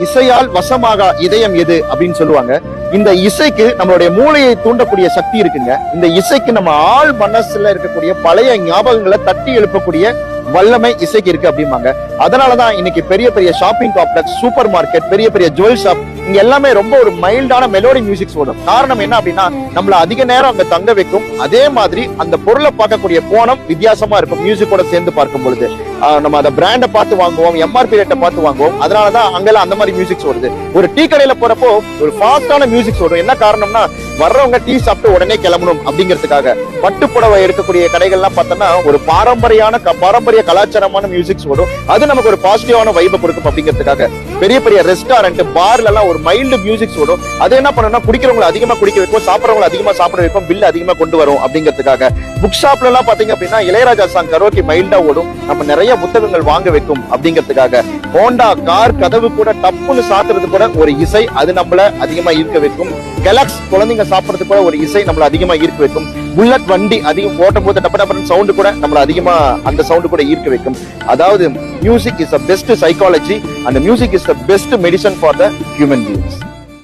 இசையால் வசமாக இதயம் எது அப்படின்னு சொல்லுவாங்க. இந்த இசைக்கு நம்மளுடைய மூளையை தூண்டக்கூடிய சக்தி இருக்குங்க. இந்த இசைக்கு நம்ம ஆள் மனசுல இருக்கக்கூடிய பழைய ஞாபகங்களை தட்டி எழுப்பக்கூடிய வல்லமை இசைக்கு இருக்கு அப்படிம்பாங்க. அதனாலதான் இன்னைக்கு பெரிய பெரிய ஷாப்பிங் காம்ப்ளெக்ஸ் சூப்பர் மார்க்கெட் பெரிய பெரிய ஜுவல் ஷாப் இங்க எல்லாமே ரொம்ப ஒரு மைல்டான மெலோடி மியூசிக்ஸ் ஓடும். காரணம் என்ன அப்படின்னா நம்மள அதிக நேரம் அங்க தங்க வைக்கும். அதே மாதிரி அந்த பொருளை பார்க்கக்கூடிய கோணம் வித்தியாசமா இருக்கும். மியூசிக்கோட சேர்ந்து பார்க்கும் பொழுது. நம்ம அந்த பிராண்டை பார்த்து வாங்குவோம் எம்ஆர்பி ரேட்டை பார்த்து வாங்குவோம். அதனாலதான் அங்கெல்லாம் அந்த மாதிரி மியூசிக்ஸ் ஓடுது. ஒரு டீ கடையில போறப்போ ஒரு ஃபாஸ்டான மியூசிக்ஸ் ஓடும். என்ன காரணம்னா வர்றவங்க டீ சாப்பிட்டு உடனே கிளம்பணும் அப்படிங்கிறதுக்காக பட்டு புடவை எடுக்கக்கூடிய கடைகள்லாம் பார்த்தோம்னா ஒரு பாரம்பரியான பாரம்பரிய கலாச்சாரமான மியூசிக்ஸ் வரும். அது நமக்கு ஒரு பாசிட்டிவான வைபை கொடுக்கும் அப்படிங்கிறதுக்காக. பெரிய பெரிய ரெஸ்டாரண்ட் பார்ல எல்லாம் ஒரு மைல்டு மியூசிக்ஸ் வரும். அது என்ன பண்ணணும்னா குடிக்கிறவங்களை அதிகமா குடிக்க வைப்போம் சாப்பிடுறவங்களை அதிகமா சாப்பிட வைப்போம் பில் அதிகமா கொண்டு வரும் அப்படிங்கிறதுக்காக. புக் ஷாப்ல எல்லாம் பாத்தீங்க அப்படின்னா இளையராஜா சாங் கரோக்கி மைல்டா ஓடும். நம்ம நிறைய புத்தகங்கள் வாங்க வைக்கும் அப்படிங்கிறதுக்காக. ஹோண்டா கார் கதவு கூட டப்புன்னு சாத்துறது கூட ஒரு இசை அது நம்மள அதிகமா ஈர்க்க வைக்கும். கெலக்ஸ் குழந்தைங்க சாப்பிடுறது கூட ஒரு இசை நம்மள அதிகமா ஈர்க்க வைக்கும். புல்லட் வண்டி அதிகம் ஓட்டும் போது டப்ப டப்பன் சவுண்டு கூட நம்மள அதிகமா அந்த சவுண்டு கூட ஈர்க்க வைக்கும். அதாவது music is the best psychology அந்த music is the best medicine for the human beings